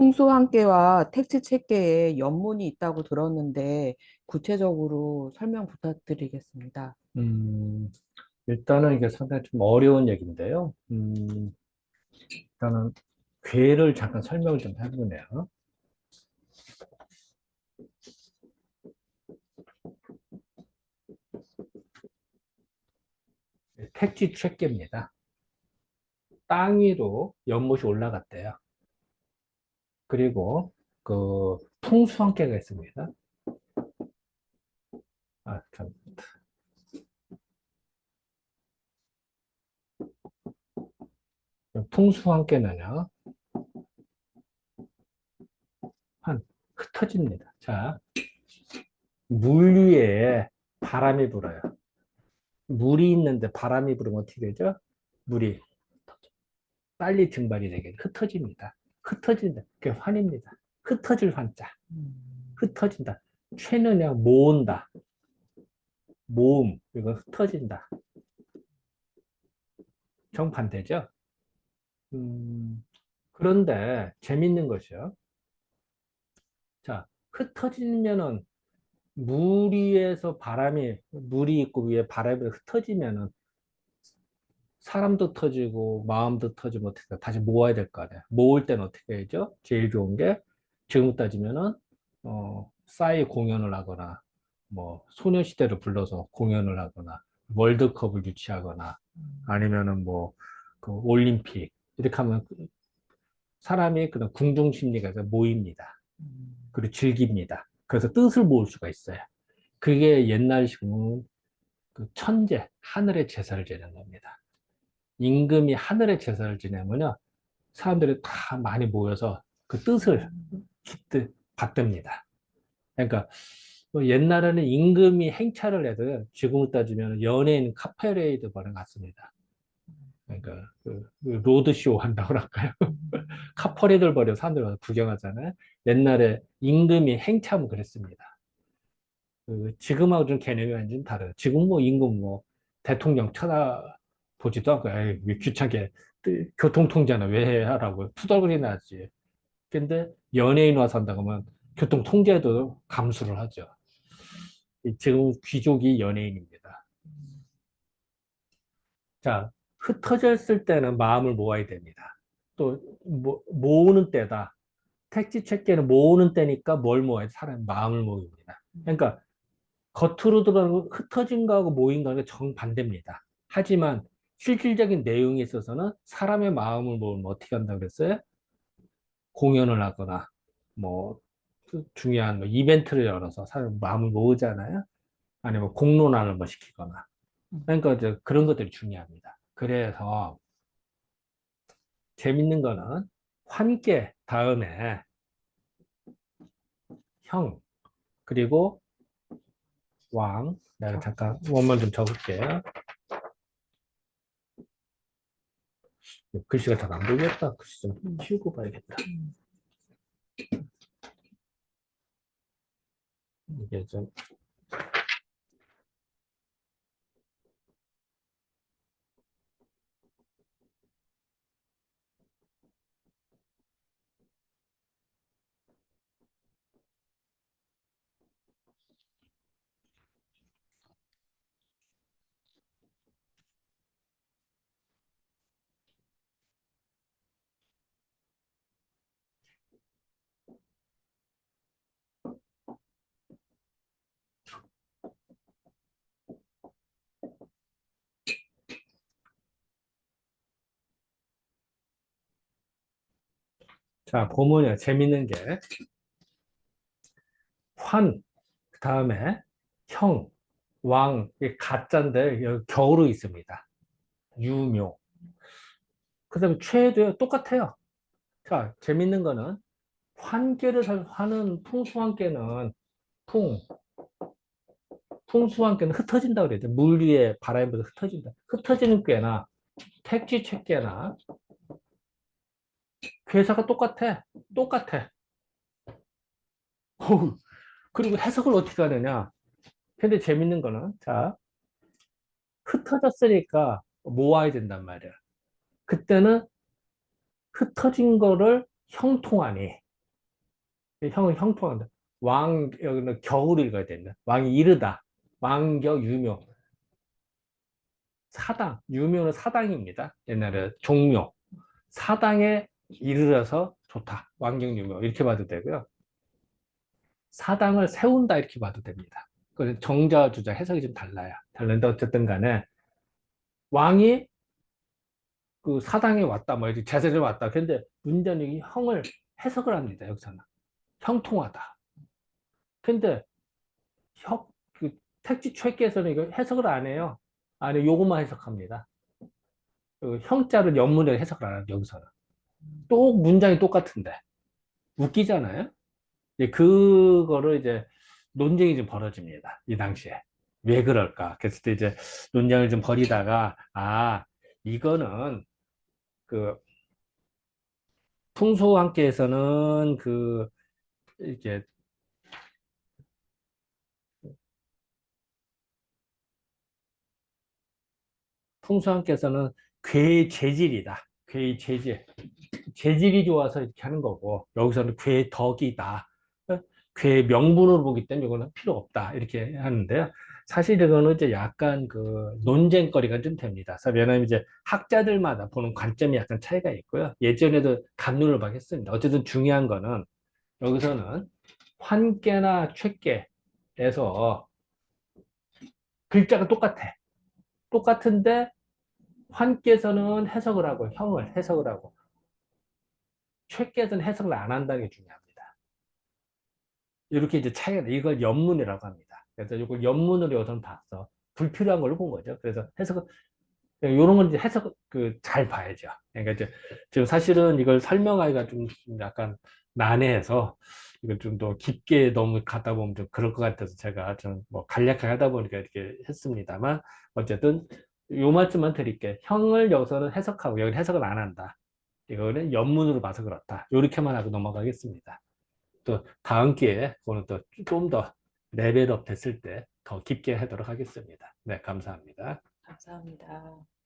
풍수함께와 택지체계에 연문이 있다고 들었는데 구체적으로 설명 부탁드리겠습니다. 음, 일단은 이게 상당히 좀 어려운 얘기인데요. 음, 일단은 괴를 잠깐 설명을 좀 해보네요. 택지 체계입니다. 땅 위로 연못이 올라갔대요. 그리고 그 풍수함께가 있습니다. 아, 참. 풍수함께는요, 한 흩어집니다. 자, 물 위에 바람이 불어요. 물이 있는데 바람이 불으면 어떻게 되죠? 물이 빨리 증발이 되게 흩어집니다. 흩어진다. 그게 환입니다. 흩어질 환자. 흩어진다. 최는요, 모은다. 모음. 이거 흩어진다. 정반대죠? 음, 그런데 재밌는 것이요. 자, 흩어지면은 물 위에서 바람이, 물이 있고 위에 바람이 흩어지면은 사람도 터지고 마음도 터지면 어떻게 돼? 다시 모아야 될 거 아니야. 모을 때는 어떻게 해야죠? 제일 좋은 게 지금 따지면은 어, 싸이 공연을 하거나 뭐 소녀시대를 불러서 공연을 하거나 월드컵을 유치하거나 아니면은 뭐 그 올림픽 이렇게 하면 사람이 그런 궁중 심리가 모입니다. 그리고 즐깁니다. 그래서 뜻을 모을 수가 있어요. 그게 옛날식으로 그 천재, 하늘의 제사를 지내는 겁니다. 임금이 하늘의 제사를 지내면요, 사람들이 다 많이 모여서 그 뜻을 기뜻 받듭니다. 그러니까 뭐 옛날에는 임금이 행차를 해도 지금을 따지면 연예인 카페레이드 거랑 같습니다. 그러니까 그, 그 로드쇼 한다고 할까요? 카퍼레이드를 벌여 사람들 와서 구경하잖아요. 옛날에 임금이 행차하면 그랬습니다. 그 지금하고 좀 개념이 완전 다르요 지금 뭐 임금 뭐 대통령 쳐다 보지도 않고 에이, 왜 귀찮게 교통통제는 왜 하라고 투덜거리나 하지. 근데 연예인 와서 한다고 하면 교통통제도 감수를 하죠. 지금 귀족이 연예인입니다. 자, 흩어졌을 때는 마음을 모아야 됩니다. 또 모, 모으는 때다. 택지 체계는 모으는 때니까 뭘 모아야 돼? 사람 마음을 모읍니다. 그러니까 겉으로 들어가는 흩어진 거하고 모인 거는 정반대입니다. 하지만 실질적인 내용에 있어서는 사람의 마음을 모으면 어떻게 한다고 그랬어요? 공연을 하거나 뭐 중요한 뭐 이벤트를 열어서 사람 마음을 모으잖아요. 아니면 공론화를 뭐 시키거나. 그러니까 이제 그런 것들이 중요합니다. 그래서 재밌는 거는 환께 다음에 형 그리고 왕 내가 잠깐 원문 좀 적을게요. 글씨가 잘 안 보이겠다. 글씨 좀 키우고 봐야겠다. 이게 좀 자, 보면요. 재밌는 게, 환, 그 다음에 형, 왕, 이 가짜인데, 여기 겨울로 있습니다. 유묘. 그 다음에 최도 똑같아요. 자, 재밌는 거는, 환계를 살, 환은, 풍수환계는, 풍, 풍수환계는 흩어진다 그랬죠. 물 위에 바람이 불어서 흩어진다. 흩어지는 꾀나, 택지 책계나, 회사가 똑같아. 똑같아. 그리고 해석을 어떻게 하느냐. 근데 재밌는 거는, 자, 흩어졌으니까 모아야 된단 말이야. 그때는 흩어진 거를 형통하니, 형은 형통한다. 왕, 여기는 겨울을 읽어야 됩니다. 왕이 이르다. 왕격 유묘. 사당. 유묘는 사당입니다. 옛날에 종묘. 사당에 이르러서 좋다. 유묘. 이렇게 봐도 되고요. 사당을 세운다. 이렇게 봐도 됩니다. 그 정자 주자 해석이 좀 달라요. 다른데 어쨌든 간에 왕이 그 사당에 왔다. 뭐 이렇게 제사를 왔다. 근데 문제는 이 형을 해석을 합니다. 여기서는. 형통하다. 근데 형, 그 택지 최께서는 이거 해석을 안 해요. 아니, 요것만 해석합니다. 그 형자를 연문에 해석을 안 해요, 여기서는. 또 문장이 똑같은데. 웃기잖아요? 이제 그거를 이제 논쟁이 좀 벌어집니다. 이 당시에. 왜 그럴까? 그랬을 때 이제 논쟁을 좀 벌이다가, 아, 이거는 그 풍수함께서는 그 이게 풍수함께서는 괴의 재질이다. 괴의 재질. 재질이 좋아서 이렇게 하는 거고, 여기서는 괴의 덕이다. 어? 괴의 명분으로 보기 때문에 이거는 필요 없다. 이렇게 하는데요. 사실 이거는 이제 약간 그 논쟁거리가 좀 됩니다. 왜냐면 이제 학자들마다 보는 관점이 약간 차이가 있고요. 예전에도 간론을 막 했습니다. 어쨌든 중요한 거는 여기서는 환계나 최계에서 글자가 똑같아. 똑같은데 환께서는 해석을 하고 형을 해석을 하고 최께서는 해석을 안 한다는 게 중요합니다. 이렇게 이제 차이가 나. 이걸 연문이라고 합니다. 그래서 이걸 연문으로 여기서는 봤어. 불필요한 걸로 본 거죠. 그래서 해석을 이런 건 이제 해석 그 잘 봐야죠. 그러니까 이제 지금 사실은 이걸 설명하기가 좀 약간 난해해서 이걸 좀 더 깊게 너무 가다 보면 좀 그럴 것 같아서 제가 좀 뭐 간략하게 하다 보니까 이렇게 했습니다만 어쨌든 요 말씀만 드릴게. 형을 여기서는 해석하고 여기 해석을 안 한다. 이거는 연문으로 봐서 그렇다. 이렇게만 하고 넘어가겠습니다. 또 다음 기회에 그거는 또 좀 더 레벨업 됐을 때 더 깊게 하도록 하겠습니다. 네, 감사합니다. 감사합니다.